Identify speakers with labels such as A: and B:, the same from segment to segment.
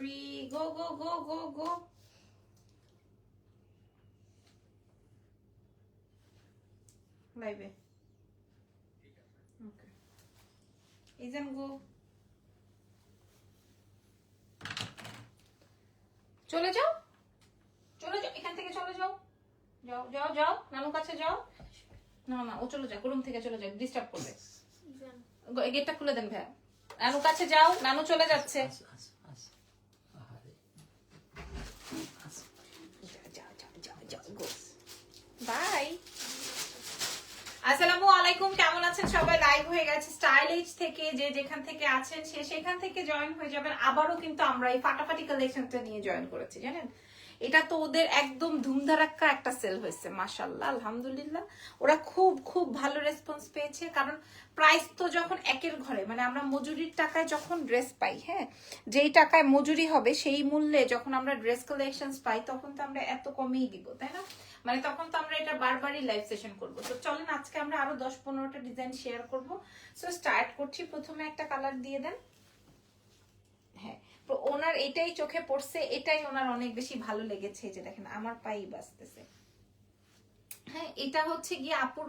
A: Three go গো গো গো গো লাইভে ওকে ইজান গো চলে যাও। চলে যাও এখান থেকে চলে যাও। যাও যাও যাও। নানু কাছে যাও। না না ও চলে যাও রুম থেকে চলে যাও ডিস্টার্ব করবে। গেটটা খুলে দেন ভাইয়া। নানু কাছে যাও নানু চলে যাচ্ছে। আসসালামু আলাইকুম, কেমন আছেন সবাই? লাইভ হয়ে গেছে থেকে, যে যেখান থেকে আছেন, সে সেখান থেকে জয়েন হয়ে যাবেন। আবারও কিন্তু আমরা এই ফাটাফাটি কালেকশনটা নিয়ে জয়েন করেছি, জানেন? এটা তো ওদের একদম ধুমধারাক্কা একটা সেল হয়েছে মাশাল্লাহ আলহামদুলিল্লাহ। ওরা খুব খুব ভালো রেসপন্স পেয়েছে, কারণ প্রাইস তো যখন একের ঘরে মানে আমরা মজুরির টাকায় যখন ড্রেস পাই হ্যাঁ? যেই টাকায় মজুরি হবে, সেই মূল্যে যখন আমরা ড্রেস কালেকশন পাই, তখন তো আমরা এত কমেই দিব, তাই না? মানে তখন তো আমরা এটা বারবারই লাইভ সেশন করব। তো চলেন আজকে আমরা আরও দশ পনেরোটা ডিজাইন শেয়ার করব। সো স্টার্ট করছি। প্রথমে একটা কালার দিয়ে দেন। হ্যাঁ ওনার এটাই চোখে পড়ছে। এটাই ওনার অনেক বেশি ভালো লেগেছে। যে দেখেন, আমার পাই বাঁচতেছে হ্যাঁ এটা হচ্ছে গিয়ে আপুর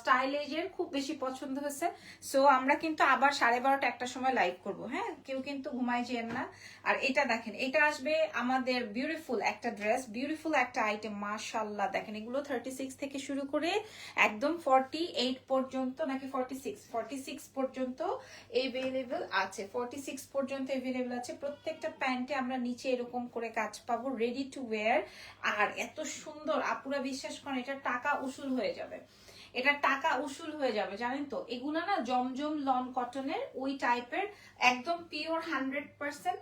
A: স্টাইলেজের খুব বেশি পছন্দ হয়েছে। সো আমরা কিন্তু আবার সাড়ে বারোটা একটা সময় লাইভ করব হ্যাঁ? কেউ কিন্তু ঘুমায় যেন না। আর এটা দেখেন, এটা আসবে আমাদের বিউটিফুল একটা ড্রেস বিউটিফুল একটা আইটেম মাশাল্লাহ দেখেন, এগুলো থার্টি সিক্স থেকে শুরু করে একদম ফর্টি এইট পর্যন্ত, নাকি ফর্টি সিক্স ফর্টি সিক্স পর্যন্ত এভেলেবেল আছে। ফর্টি সিক্স পর্যন্ত এভেলেবেল আছে। প্রত্যেকটা প্যান্টে আমরা নিচে এরকম করে কাজ পাবো রেডি টু ওয়্যার আর এত সুন্দর, আপুরা বিশ্বাস করেন, এটা টাকা উসুল হয়ে যাবে। এটা টাকা উসুল হয়ে যাবে জানেন তো? এগুলো না জমজম লন কটনের ওই টাইপের একদম পিওর হান্ড্রেড পার্সেন্ট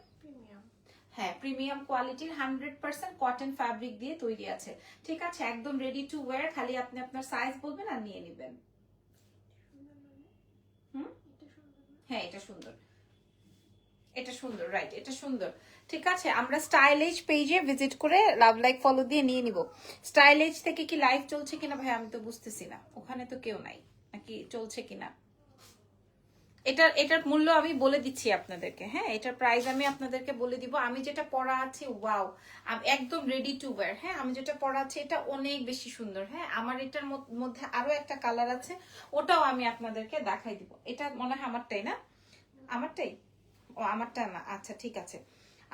A: হ্যাঁ প্রিমিয়াম কোয়ালিটির হান্ড্রেড পার্সেন্ট কটন ফ্যাব্রিক দিয়ে তৈরি আছে। ঠিক আছে? একদম রেডি টু ওয়্যার খালি আপনি আপনার সাইজ বলবেন আর নিয়ে নেবেন। হুম? হ্যাঁ এটা সুন্দর। এটা সুন্দর রাইট এটা সুন্দর। ঠিক আছে, আমরা স্টাইলেজ পেজে ভিজিট করে লাভ লাইক ফলো দিয়ে নিয়ে নিব। স্টাইলেজ থেকে কি লাইভ চলছে কিনা ভাই, আমি তো বুঝতেছি না। ওখানে তো কেউ নাই, নাকি চলছে কিনা? এটার এটার মূল্য আমি বলে দিচ্ছি আপনাদেরকে হ্যাঁ? এটার প্রাইস আমি আপনাদেরকে বলে দিব। আমি যেটা পরা আছে ওয়াও একদম রেডি টু ওয়্যার হ্যাঁ? আমি যেটা পরা আছে, এটা অনেক বেশি সুন্দর হ্যাঁ? আমার এটার মধ্যে আরও একটা কালার আছে, ওটাও আমি আপনাদেরকে দেখাই দিব। এটা মনে হয় আমারটাই না? আমারটাই? ও আমারটা না। আচ্ছা ঠিক আছে।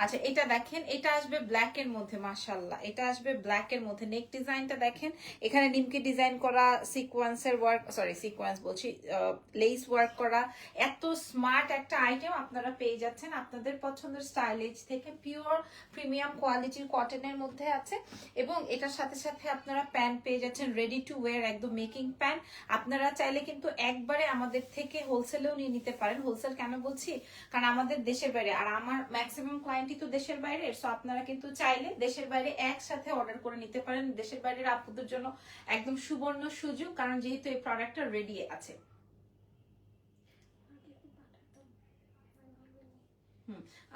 A: আচ্ছা এটা দেখেন, এটা আসবে ব্ল্যাক এর মধ্যে মাশাল্লাহ এটা আসবে ব্ল্যাক এর মধ্যে। নেক ডিজাইনটা দেখেন, এখানে নিমকি ডিজাইন করা সিকোয়েন্সের ওয়ার্ক সরি সিকোয়েন্স বলছি লেস ওয়ার্ক করা। এত স্মার্ট একটা আইটেম আপনারা পেয়ে যাচ্ছেন আপনাদের পছন্দের স্টাইলিশ থেকে। পিওর প্রিমিয়াম কোয়ালিটির কটনের মধ্যে আছে। এবং এটার সাথে সাথে আপনারা প্যান্ট পেয়ে যাচ্ছেন রেডি টু ওয়ার একদম মেকিং প্যান্ট আপনারা চাইলে কিন্তু একবারে আমাদের থেকে হোলসেলেও নিয়ে নিতে পারেন। হোলসেল কেন বলছি? কারণ আমাদের দেশের বাইরে। আর আমার ম্যাক্সিমাম ক্লায়েন্টই তো দেশের বাইরে সো আপনারা কিন্তু চাইলে দেশের বাইরে একসাথে অর্ডার করে নিতে পারেন। দেশের বাইরের আপুদের জন্য একদম সুবর্ণ সুযোগ, কারণ যেহেতু এই প্রোডাক্টটা রেডি আছে।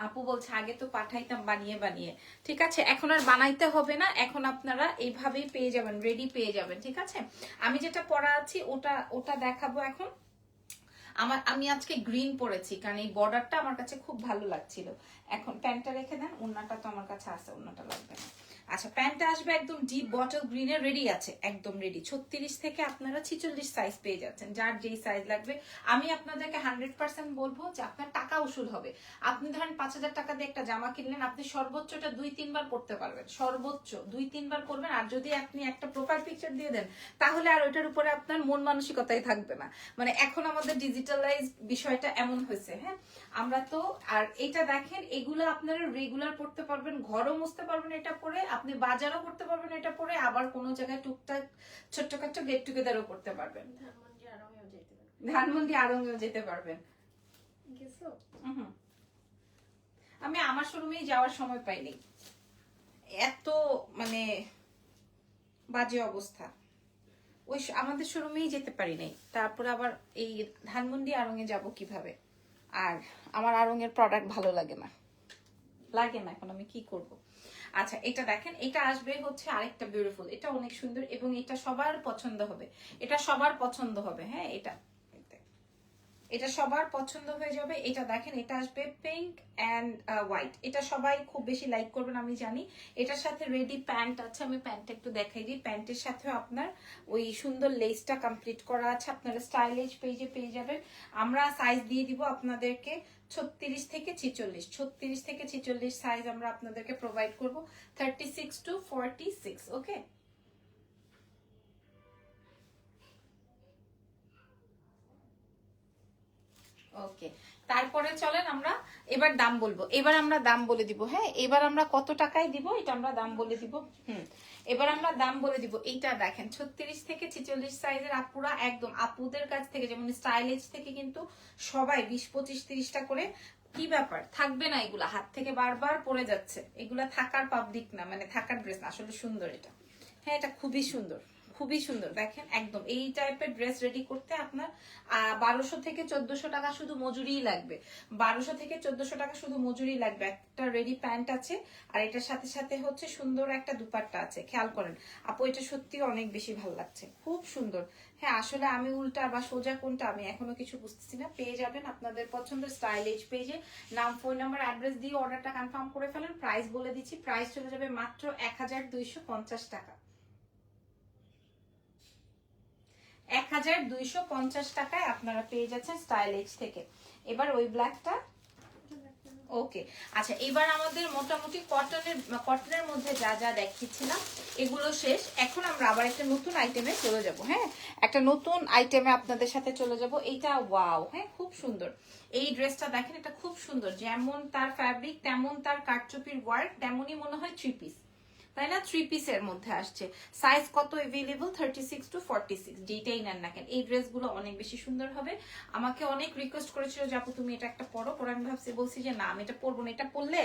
A: আপু বলছে, আগে তো পাঠাইতাম বানিয়ে বানিয়ে। ঠিক আছে, এখন আর বানাইতে হবে না, এখন আপনারা এইভাবেই পেয়ে যাবেন রেডি পেয়ে যাবেন, ঠিক আছে? আমি যেটা পড়া আছি, ওটা ওটা দেখাবো এখন। আমার, আমি আজকে গ্রিন পরেছি, কারণ এই বর্ডারটা আমার কাছে খুব ভালো লাগছিল। এখন প্যান্টটা রেখে দেন ওনাটা তো আমার কাছে আছে ওনাটা লাগবে না। আচ্ছা প্যান্টটা আসবে একদম ডিপ বটল গ্রিনের রেডি আছে, একদম রেডি ছত্রিশ থেকে আপনারা ছিচল্লিশ সাইজ পেয়ে যাচ্ছেন, যার যেই সাইজ লাগবে। আমি আপনাদেরকে হান্ড্রেড পার্সেন্ট বলব যে আপনার টাকা উসুল হবে। আপনি ধরেন পাঁচ হাজার টাকা দিয়ে একটা জামা কিনলেন, আপনি সর্বোচ্চটা দুই, তিনবার পড়তে পারবেন, সর্বোচ্চ দুই, তিনবার করবেন আর যদি আপনি একটা প্রোফাইল পিকচার দিয়ে দেন, তাহলে আর ওইটার উপরে আপনার মন মানসিকতাই থাকবে না। মানে এখন আমাদের ডিজিটালাইজ বিষয়টা এমন হয়েছে হ্যাঁ? আমরা তো, আর এটা দেখেন, এগুলো আপনারা রেগুলার পড়তে পারবেন, ঘরও মুছতে পারবেন এটা পরে। আপনি বাজারও করতে পারবেন এটা পরে আবার কোনো জায়গায় টুকটাক ছোট্টখাট্ট গেট টুগেদারও করতে পারবেন। ধানমন্ডি আরঙ্গেও যেতে পারবেন। আমি আমার শোরুমেই যাওয়ার সময় পাইনি। এত মানে বাজে অবস্থা। ওই আমাদের শোরুমেই যেতে পারি নাই। তারপর আবার এই ধানমন্ডি আড়ঙে যাব কীভাবে? আর আমার আড়ঙের প্রোডাক্ট ভালো লাগে না। লাগে না এখন আমি কি করব? আচ্ছা এটা দেখেন, এটা আসবে হচ্ছে আরেকটা বিউটিফুল এটা অনেক সুন্দর এবং এটা সবার পছন্দ হবে, এটা সবার পছন্দ হবে হ্যাঁ এটা। এটা সবার পছন্দ হয়ে যাবে। এটা দেখেন, এটা আসবে পিঙ্ক অ্যান্ড হোয়াইট এটা সবাই খুব বেশি লাইক করবেন, আমি জানি। এটার সাথে রেডি প্যান্ট আছে, আমি প্যান্টটা একটু দেখাই দিই। প্যান্টের সাথেও আপনার ওই সুন্দর লেসটা কমপ্লিট করা আছে। আপনারা স্টাইলিশ পেজে পেয়ে যাবেন। আমরা সাইজ দিয়ে দিব আপনাদেরকে ছত্রিশ থেকে ছিচল্লিশ। ছত্রিশ থেকে ছিচল্লিশ সাইজ আমরা আপনাদেরকে প্রোভাইড করব। Thirty six to forty six okay okay তারপরে চলেন আমরা, এবার দাম বলব। এবার আমরা দাম বলে দিব হ্যাঁ? এবার আমরা কত টাকায় দিব? এটা আমরা দাম বলে দিব, হুম। এবার আমরা দাম বলে দিব, এইটা দেখেন, ছত্রিশ থেকে ছেচল্লিশ সাইজের আপুরা একদম আপুদের কাছ থেকে, যেমন স্টাইলেজ থেকে কিন্তু সবাই বিশ, পঁচিশ, তিরিশটা করে, কি ব্যাপার? থাকবে না এগুলা, হাত থেকে বারবার পড়ে যাচ্ছে। এগুলা থাকার পাবলিক না মানে থাকার ড্রেস না, আসলে সুন্দর এটা। হ্যাঁ এটা খুবই সুন্দর। খুবই সুন্দর। দেখেন, একদম, এই টাইপের ড্রেস রেডি করতে আপনার বারোশো থেকে চোদ্দশো টাকা শুধু মজুরিই লাগবে। বারোশো থেকে চোদ্দশো টাকা শুধু মজুরি লাগবে। একটা রেডি প্যান্ট আছে, আর এটার সাথে সাথে হচ্ছে সুন্দর একটা দুপাট্টা আছে। খেয়াল করেন, আপু, এটা সত্যি অনেক বেশি ভালো লাগছে। খুব সুন্দর। হ্যাঁ আসলে আমি উল্টা বা সোজা কোনটা আমি এখনও কিছু বুঝতেছি না। পেয়ে যাবেন আপনাদের পছন্দের স্টাইলিশ পেজে নাম ফোন নাম্বার অ্যাড্রেস দিয়ে অর্ডারটা কনফার্ম করে ফেলেন। প্রাইস বলে দিচ্ছি প্রাইস চলে যাবে মাত্র এক হাজার দুইশো পঞ্চাশ টাকা। এক হাজার দুইশো পঞ্চাশ টাকায় আপনারা পেয়ে যাচ্ছেন স্টাইল এজ থেকে। এবার ওই ব্ল্যাকটা ওকে আচ্ছা এবার আমাদের মোটামুটি কটনের কটনের মধ্যে যা যা দেখিয়েছিলাম, এগুলো শেষ। এখন আমরা আবার একটা নতুন আইটেমে চলে যাব হ্যাঁ? একটা নতুন আইটেমে আপনাদের সাথে চলে যাব। এইটা ওয়াও হ্যাঁ খুব সুন্দর। এই ড্রেসটা দেখেন, এটা খুব সুন্দর। যেমন তার ফ্যাব্রিক তেমন তার কাটচুপির ওয়ার্ক তেমনই মনে হয় থ্রি পিস তাই না? থ্রি পিসের মধ্যে আসছে। সাইজ কত available thirty six to forty six যেটাই নেন না কেন। এই ড্রেসগুলো অনেক বেশি সুন্দর হবে। আমাকে অনেক রিকোয়েস্ট করেছিল যে, আপু, তুমি এটা একটা পরো। পরে আমি ভাবছি, বলছি যে, না, আমি এটা পরবো না। এটা পরলে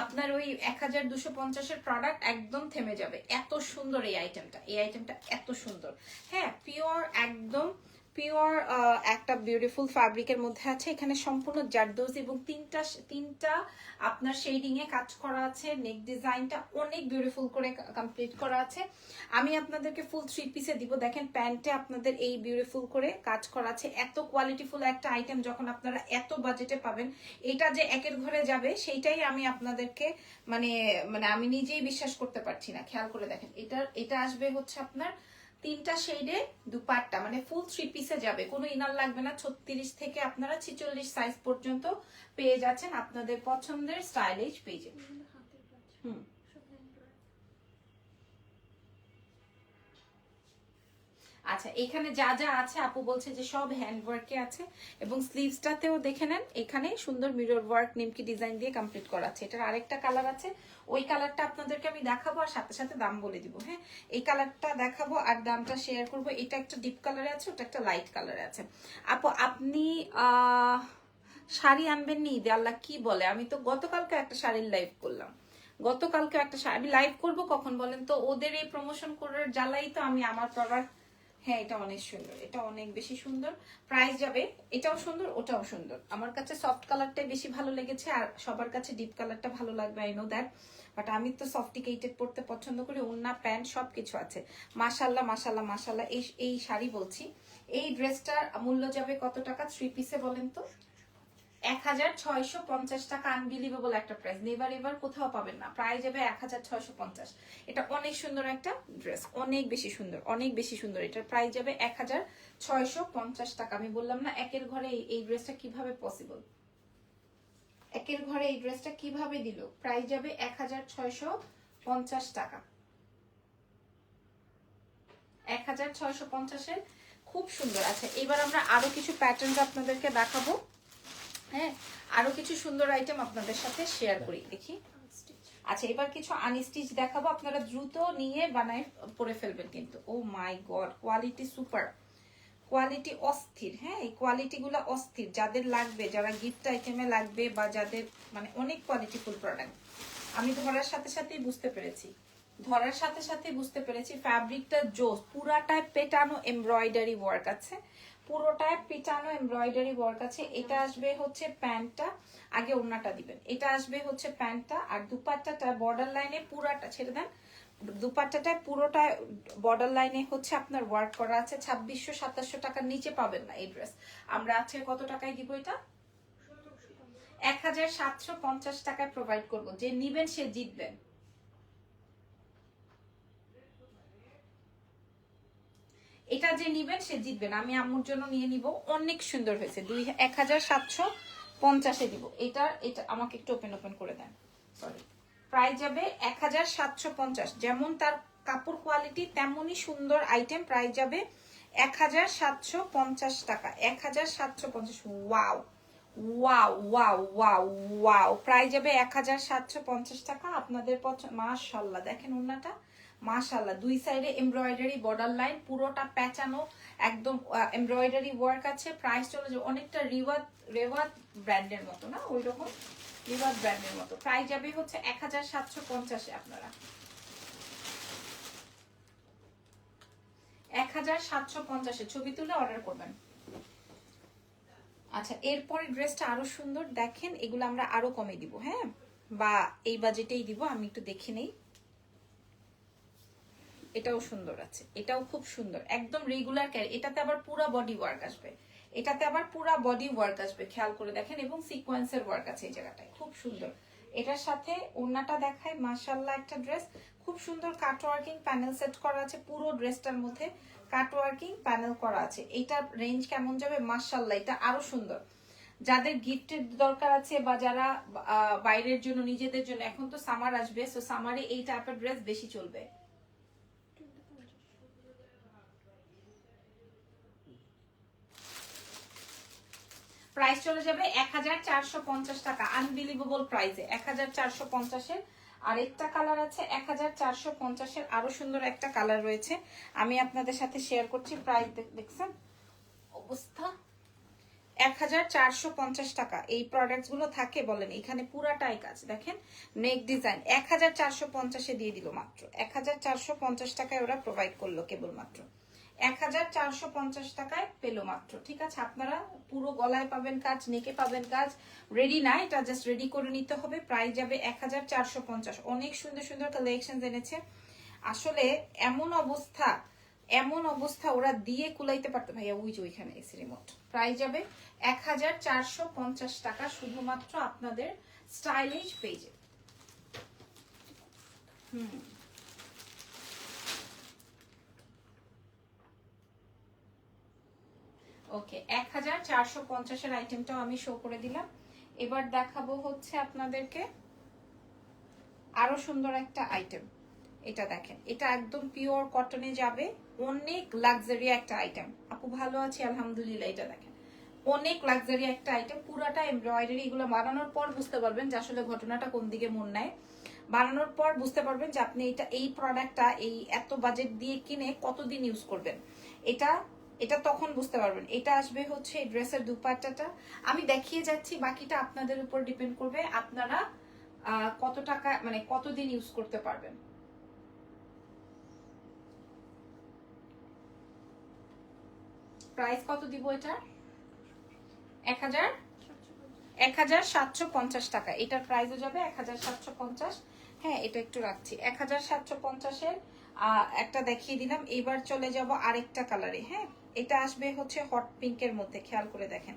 A: আপনার ওই এক হাজার দুশো পঞ্চাশের প্রোডাক্ট একদম থেমে যাবে। এত সুন্দর এই আইটেমটা এই আইটেমটা এত সুন্দর। হ্যাঁ পিওর একদম পিওর একটা বিউটিফুল ফ্যাব্রিকের মধ্যে আছে। এখানে সম্পূর্ণ জারদোজ এবং তিনটা তিনটা আপনার শেডিং এ কাজ করা আছে। নেক ডিজাইনটা অনেক বিউটিফুল করে কমপ্লিট করা আছে। আমি আপনাদেরকে ফুল থ্রি পিসে দিব। দেখেন প্যান্টে আপনাদের এই বিউটিফুল করে কাজ করা আছে। এত কোয়ালিটিফুল একটা আইটেম যখন আপনারা এত বাজেটে পাবেন, এটা যে একের ঘরে যাবে, সেইটাই আমি আপনাদেরকে মানে মানে আমি নিজেই বিশ্বাস করতে পারছি না। খেয়াল করে দেখেন এটা এটা আসবে হচ্ছে আপনার তিনটা শেডে দুপাট্টা মানে ফুল থ্রি পিসে যাবে। কোনো ইনার লাগবে না ছত্রিশ থেকে আপনারা ছিচল্লিশ সাইজ পর্যন্ত পেয়ে যাচ্ছেন আপনাদের পছন্দের স্টাইলিশ পেজে হুম। আচ্ছা এখানে যা যা আছে, আপু বলছে যে সব হ্যান্ড ওয়ার্কে আছে এবং স্লিভসটাতেও দেখে নেন, এখানে সুন্দর মিরর ওয়ার্ক নিমকি ডিজাইন দিয়ে কমপ্লিট করা আছে। এটার আরেকটা কালার আছে, ওই কালারটা আপনাদেরকে আমি দেখাবো আর সাথে সাথে দাম বলে দিব হ্যাঁ? এই কালারটা দেখাবো আর দামটা শেয়ার করব। এটা একটা ডিপ কালারে আছে, ওটা একটা লাইট কালারে আছে। আপু, আপনি শাড়ি আনবেন নি ঈদে আল্লাহ কি বলে? আমি তো গতকালকে একটা শাড়ির লাইভ করলাম। গতকালকে একটা আমি লাইভ করব কখন বলেন তো? ওদের এই প্রমোশন করার জ্বালাই তো আমি আমার প্রোডাক্ট হ্যাঁ এটা অনেক সুন্দর। এটা অনেক বেশি সুন্দর। প্রাইস যাবে, এটাও সুন্দর, ওটাও সুন্দর। আমার কাছে সফট কালারটাই বেশি ভালো লেগেছে আর সবার কাছে ডিপ কালারটা ভালো লাগবে আই নো দ্যাট বাট আমি তো সফটিকেটেড পড়তে পছন্দ করি ওন্না প্যান্ট সব কিছু আছে। মাসাল্লাহ মাসাল্লাহ মাসাল্লাহ এই এই শাড়ি বলছি। এই ড্রেসটার মূল্য যাবে কত টাকা? থ্রি পিসে বলেন তো। এক হাজার ছয়শো পঞ্চাশ টাকা আনবিলিভেবল একটা প্রাইস নেবার এবার কোথাও পাবেন না। প্রায় যাবে এক হাজার ছয়শো পঞ্চাশ। এটা অনেক সুন্দর একটা ড্রেস অনেক বেশি সুন্দর, অনেক বেশি সুন্দর। এটার প্রাইস যাবে এক হাজার ছয়শো পঞ্চাশ টাকা। আমি বললাম না, একের ঘরে এই- ড্রেসটা কীভাবে পসিবল একের ঘরে এই ড্রেসটা কীভাবে দিল? প্রাইস যাবে এক হাজার ছয়শো পঞ্চাশ টাকা। এক হাজার ছয়শো পঞ্চাশের খুব সুন্দর। আছে এবার আমরা আরও কিছু প্যাটার্ন আপনাদেরকে দেখাবো। হ্যাঁ আরও কিছু সুন্দর আইটেম আপনাদের সাথে শেয়ার করি, দেখি। আচ্ছা এবার কিছু আনস্টিচ দেখাবো, আপনারা দ্রুত নিয়ে বানায় পরে ফেলবেন কিন্তু। ও my god quality super quality অস্থির হ্যাঁ এই কোয়ালিটি গুলো অস্থির। যাদের লাগবে, যারা গিফট আইটেমে লাগবে বা যাদের মানে অনেক কোয়ালিটিফুল প্রোডাক্ট আমি ধরার সাথে সাথেই বুঝতে পেরেছি। ধরার সাথে সাথে বুঝতে পেরেছি ফ্যাব্রিকটা জোস, পুরাটায় পেটানো এমব্রয়ডারি ওয়ার্ক আছে। পুরোটায় পিটানো এমব্রয়ডারি ওয়ার্ক আছে। এটা আসবে হচ্ছে প্যান্টটা, আগে ওড়নাটা দিবেন। এটা আসবে হচ্ছে প্যান্টটা, আর দুপাট্টাটা বর্ডার লাইনে পুরাটা, ছেড়ে দেন, দুপাট্টাটায় পুরোটায় বর্ডার লাইনে হচ্ছে আপনার ওয়ার্ক করা আছে। ছাব্বিশশো, সাতাশশো টাকার নিচে পাবেন না এই ড্রেস আমরা আজকে কত টাকায় দিব এটা? এক হাজার সাতশো পঞ্চাশ টাকায় প্রোভাইড করব। যে নিবেন সে জিতবেন। এটা যে নিবেন, সে জিতবেন। আমি আম্মুর জন্য নিয়ে নিব। অনেক সুন্দর হয়েছে। দুই, এক হাজার সাতশো পঞ্চাশে দিব। এটা এটা আমাকে একটু ওপেন ওপেন করে দেন। সরি প্রাইস যাবে এক হাজার সাতশো পঞ্চাশ। যেমন তার কাপড় কোয়ালিটি তেমনই সুন্দর আইটেম প্রাইস যাবে এক হাজার সাতশো পঞ্চাশ টাকা। এক হাজার সাতশো পঞ্চাশ। Wow wow wow wow wow price যাবে এক হাজার সাতশো পঞ্চাশ টাকা। আপনাদের পছন্দ মাশাল্লাহ। দেখেন ওনাটা মাশাল্লাহ দুই সাইডে এমব্রয়ডারি বর্ডার লাইন পুরোটা প্যাঁচানো একদম এমব্রয়ডারি ওয়ার্ক আছে। প্রাইস চলে যাবে, অনেকটা রিওয়াত, রেওয়াত ব্র্যান্ডের মতো, না? ওই রকম রিওয়াত ব্র্যান্ডের মতো। প্রাইস যাবে হচ্ছে এক হাজার সাতশো পঞ্চাশে আপনারা। এক হাজার সাতশো পঞ্চাশে ছবি তুলে অর্ডার করবেন। আচ্ছা এরপরে ড্রেসটা আরও সুন্দর। দেখেন, এগুলো আমরা আরও কমে দিব হ্যাঁ? বা এই বাজেটেই দিব, আমি একটু দেখে নেই। এটাও সুন্দর আছে, এটাও খুব সুন্দর, একদম রেগুলার ক্যারি এটাতে আবার পুরো বডি ওয়ার্ক আসবে, এটাতে আবার পুরো বডি ওয়ার্ক আসবে, খেয়াল করে দেখেন, এবং সিকোয়েন্সের ওয়ার্ক আছে এই জায়গাটায়, খুব সুন্দর। এটার সাথে ওড়নাটা দেখায় মাশাল্লাহ একটা ড্রেস খুব সুন্দর কাট ওয়ার্কিং প্যানেল সেট করা আছে, পুরো ড্রেসটার মধ্যে কাট ওয়ার্কিং প্যানেল করা আছে এইটার রেঞ্জ কেমন যাবে? মাশাল্লাহ এটা আরও সুন্দর। যাদের গিফটের দরকার আছে বা যারা বাইরের জন্য, নিজেদের জন্য, এখন তো সামার আসবে সো সামারে এই টাইপের ড্রেস বেশি চলবে। প্রাইস চলে যাবে এক হাজার চারশো পঞ্চাশ টাকা। আনবিলিভেবল প্রাইসে এক হাজার চারশো পঞ্চাশের আরেকটা কালার আছে, এক হাজার চারশো পঞ্চাশের। আরও সুন্দর একটা কালার রয়েছে। আমি আপনাদের সাথে শেয়ার করছি প্রাইস দেখছেন? অবস্থা। এক হাজার চারশো পঞ্চাশ টাকা। এই প্রোডাক্টগুলো থাকে, বলেন, এখানে পুরাটাই কাজ। দেখেন নেক ডিজাইন এক হাজার চারশো পঞ্চাশে দিয়ে দিল মাত্র। এক হাজার চারশো পঞ্চাশ টাকায় ওরা প্রোভাইড করল কেবল মাত্র এক হাজার চারশো পঞ্চাশ টাকায় পেল মাত্র। ঠিক আছে, আপনারা পুরো গলায় পাবেন কাজ, নেকে পাবেন কাজ রেডি না, এটা জাস্ট রেডি করে নিতে হবে প্রাইস যাবে এক হাজার চারশো পঞ্চাশ। অনেক সুন্দর সুন্দর কালেকশন এনেছে। আসলে এমন অবস্থা এমন অবস্থা ওরা দিয়ে কুলাইতে পারতো। ভাইয়া, ওই যে ওইখানে এসি রিমোট প্রাইস যাবে এক হাজার চারশো পঞ্চাশ টাকা শুধুমাত্র আপনাদের স্টাইলিশ পেজে হুম। ওকে এক হাজার চারশো পঞ্চাশের আইটেমটাও আমি শো করে দিলাম। এবার দেখাবো হচ্ছে আপনাদেরকে আরও সুন্দর একটা আইটেম এটা দেখেন, এটা একদম পিওর কটনে যাবে, অনেক লাক্সারি একটা আইটেম আপু, ভালো আছি, আলহামদুলিল্লাহ, এটা দেখেন। অনেক লাক্সারি একটা আইটেম পুরাটা এমব্রয়ডারি এগুলো বানানোর পর বুঝতে পারবেন যে আসলে ঘটনাটা কোন দিকে মন নেয়। বানানোর পর বুঝতে পারবেন যে আপনি এটা, এই প্রোডাক্টটা এই এত বাজেট দিয়ে কিনে কতদিন ইউজ করবেন। এটা এটা তখন বুঝতে পারবেন। এটা আসবে হচ্ছে এই ড্রেসের দুপাট্টাটা। আমি দেখিয়ে যাচ্ছি, বাকিটা আপনাদের উপর ডিপেন্ড করবে আপনারা কত টাকা মানে কতদিন ইউজ করতে পারবেন। প্রাইস কত দিব এটা? এক হাজার? এক হাজার সাতশো পঞ্চাশ টাকা। এটার প্রাইসও যাবে এক হাজার সাতশো পঞ্চাশ। হ্যাঁ এটা একটু রাখছি। এক হাজার সাতশো পঞ্চাশের একটা দেখিয়ে দিলাম। এবার চলে যাব আরেকটা কালারে হ্যাঁ? এটা আসবে হচ্ছে হট পিঙ্কের মধ্যে, খেয়াল করে দেখেন।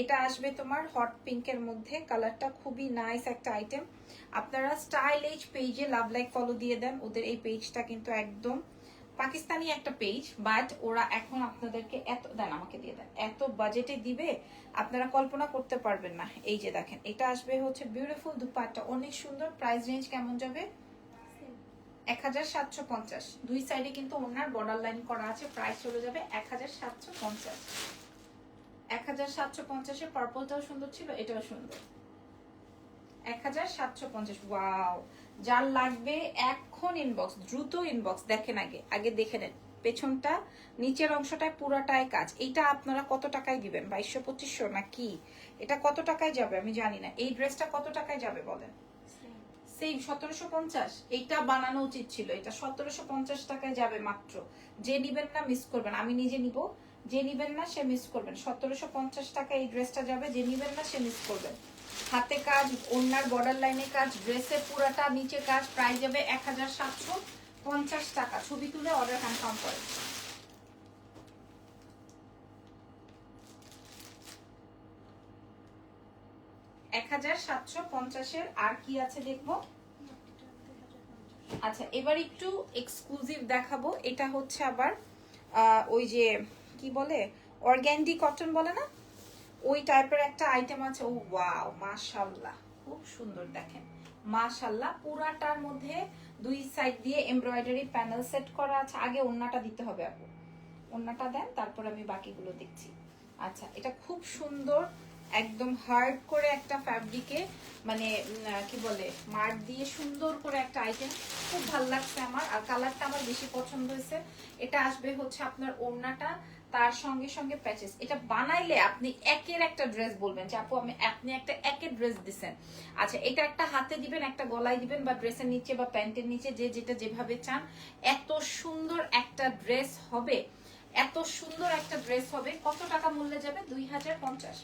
A: এটা আসবে তোমার হট পিঙ্কের মধ্যে কালারটা খুবই নাইস একটা আইটেম আপনারা স্টাইল এইজ পেজে লাভ লাইক ফলো দিয়ে দেন, ওদের এই পেজটা কিন্তু একদম পাকিস্তানি একটা পেজ বাট ওরা এখন আপনাদেরকে এত, দেন আমাকে দিয়ে দেন, এত বাজেটে দিবে, আপনারা কল্পনা করতে পারবেন না। এই যে দেখেন, এটা আসবে হচ্ছে বিউটিফুল দুপাট্টা, অনেক সুন্দর প্রাইস রেঞ্জ কেমন যাবে? এক হাজার সাতশো পঞ্চাশ। দুই সাইডে কিন্তু ওনার বর্ডার লাইন করা আছে প্রাইস চলে যাবে এক হাজার সাতশো পঞ্চাশ। এক হাজার সাতশো পঞ্চাশে পার্পলটাও সুন্দর ছিল, এটাও সুন্দর। এক হাজার সাতশো পঞ্চাশ ওয়াও যার লাগবে এখন ইনবক্স দ্রুত ইনবক্স দেখেন আগে আগে দেখে নেন। পেছনটা, নিচের অংশটায় পুরাটাই কাজ। এটা আপনারা কত টাকায় দিবেন? বাইশশো, পঁচিশশো না কি এটা কত টাকায় যাবে? আমি জানি না। এই ড্রেসটা কত টাকায় যাবে বলেন? সেই সতেরোশো পঞ্চাশ। এইটা বানানো উচিত ছিল। এটা সতেরোশো পঞ্চাশ টাকায় যাবে মাত্র। যে নিবেন না মিস করবেন। আমি নিজে নিব। যে নিবেন না, সে মিস করবেন। সতেরোশো পঞ্চাশ টাকা এই ড্রেসটা যাবে। যে নিবেন না, সে মিস করবেন। হাতে কাজ ওনার বর্ডার লাইনে কাজ ড্রেসে পুরাটা নিচে কাজ, প্রায় যাবে এক হাজার সাতশো পঞ্চাশ টাকা। ছবি তুলে অর্ডার কনফার্ম করে। এক হাজার সাতশো পঞ্চাশের আর কি আছে দেখব? আচ্ছা এবার একটু এক্সক্লুসিভ দেখাবো। এটা হচ্ছে আবার ওই যে, কি বলে? অর্গ্যান্ডি কটন বলে না? ওই টাইপের একটা আইটেম আছে। ও ওয়াও মাশাল্লাহ খুব সুন্দর, দেখেন। মাশাল্লাহ পুরাটার মধ্যে দুই সাইড দিয়ে এমব্রয়ডারি প্যানেল সেট করা আছে। আগে ওন্নাটা দিতে হবে আপু। ওন্নাটা দেন, তারপর আমি বাকিগুলো দেখছি। আচ্ছা এটা খুব সুন্দর একদম হার্ড করে একটা ফ্যাব্রিকে মানে কি বলে মার্ক দিয়ে সুন্দর করে একটা আইটেম খুব ভালো লাগছে আমার। আর কালারটা আমার বেশি পছন্দ হয়েছে। এটা আসবে হচ্ছে আপনার ওড়নাটা, তার সঙ্গে সঙ্গে প্যাচেস এটা বানাইলে আপনি একের একটা ড্রেস বলবেন যে, আপু, আমি, আপনি একটা একের ড্রেস দিছেন। আচ্ছা এটা একটা হাতে দিবেন, একটা গলায় দিবেন, বা ড্রেসের নিচে, বা প্যান্টের নিচে, যে যেটা যেভাবে চান। এত সুন্দর একটা ড্রেস হবে, এত সুন্দর একটা ড্রেস হবে। কত টাকা মূল্যে যাবে? দুই হাজার পঞ্চাশ।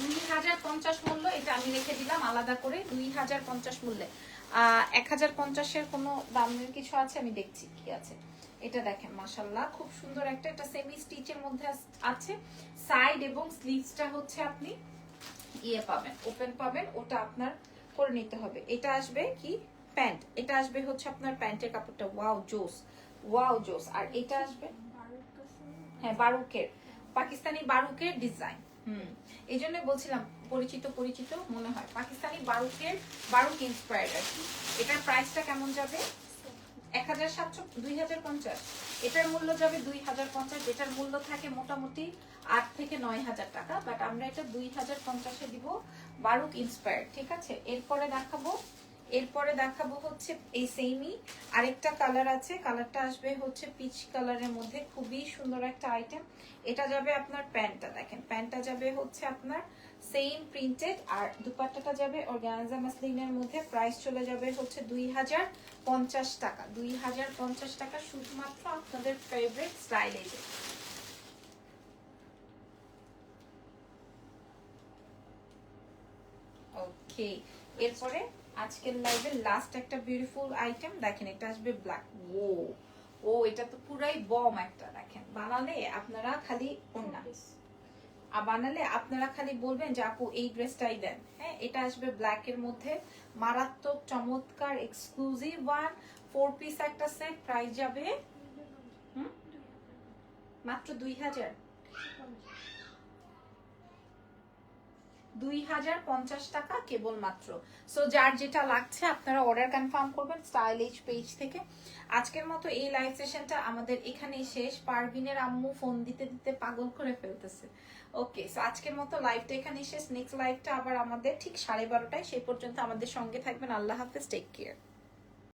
A: দুই হাজার পঞ্চাশ মূল্য, এটা আমি রেখে দিলাম আলাদা করে দুই হাজার পঞ্চাশ মূল্যে। এক হাজার পঞ্চাশের কোনো দামের কিছু আছে? আমি দেখছি কি আছে। এটা দেখেন মাসাল্লাহ খুব সুন্দর একটা, এটা সেমি স্টিচের মধ্যে আছে। সাইড এবং স্লিভসটা হচ্ছে আপনি ইয়ে পাবেন ওপেন পাবেন, ওটা আপনার করে নিতে হবে। এটা আসবে কি? প্যান্ট এটা আসবে হচ্ছে আপনার প্যান্টের কাপড়টা। ওয়াও জোস ওয়াও জোস। আর এটা আসবে? হ্যাঁ বারুকের। পাকিস্তানি বারুকের ডিজাইন হুম এই জন্য বলছিলাম, পরিচিত পরিচিত মনে হয়। পাকিস্তানি বারুকের, বারুক ইন্সপায়ার্ড আর কি। এটার প্রাইসটা কেমন যাবে? এক হাজার সাতশো, দুই হাজার পঞ্চাশ। এটার মূল্য যাবে দুই হাজার পঞ্চাশ। যেটার মূল্য থাকে মোটামুটি আট থেকে নয় হাজার টাকা বাট আমরা এটা দুই হাজার পঞ্চাশে দিব বারুক ইন্সপায়ার্ড ঠিক আছে? এরপরে দেখাবো এরপরে দেখাবো হচ্ছে এই সেমই আরেকটা কালার আছে কালারটা আসবে হচ্ছে পিচ কালারের মধ্যে, খুবই সুন্দর একটা আইটেম এটা যাবে আপনার প্যান্টটা, দেখেন, প্যান্টটা যাবে হচ্ছে আপনার সেম প্রিন্টেড আর দুপাট্টাটা যাবে অর্গানজা মাসলিনের মধ্যে প্রাইস চলে যাবে হচ্ছে দুই হাজার পঞ্চাশ টাকা। দুই হাজার পঞ্চাশ টাকা শুধুমাত্র আপনাদের ফেভারিট স্টাইলে ওকে এরপরে আজকের লাইভের লাস্ট একটা বিউটিফুল আইটেম দেখেন এটা আসবে ব্ল্যাক ও ও এটা তো পুরাই বম একটা দেখেন। বানালে আপনারা খালি আর বানালে আপনারা খালি বলবেন যে আপু এই ড্রেসটাই দেন। হ্যাঁ এটা আসবে ব্ল্যাক এর মধ্যে। মারাত্মক চমৎকার এক্সক্লুসিভ ওয়ান ফোর পিস একটা সেট প্রাইস যাবে হুম? মাত্র দুই হাজার। দুই হাজার পঞ্চাশ টাকা কেবলমাত্র। সো যার যেটা লাগছে আপনারা অর্ডার কনফার্ম করবেন স্টাইল এইচ পেজ থেকে। আজকের মতো এই লাইভ সেশনটা আমাদের এখানেই শেষ। পারভিনের আম্মু ফোন দিতে দিতে পাগল করে ফেলতেছে। ওকে সো আজকের মতো লাইভটা এখানেই শেষ। নেক্সট লাইভটা আবার আমাদের ঠিক সাড়ে বারোটায়। সেই পর্যন্ত আমাদের সঙ্গে থাকবেন। আল্লাহ হাফেজ টেক কেয়ার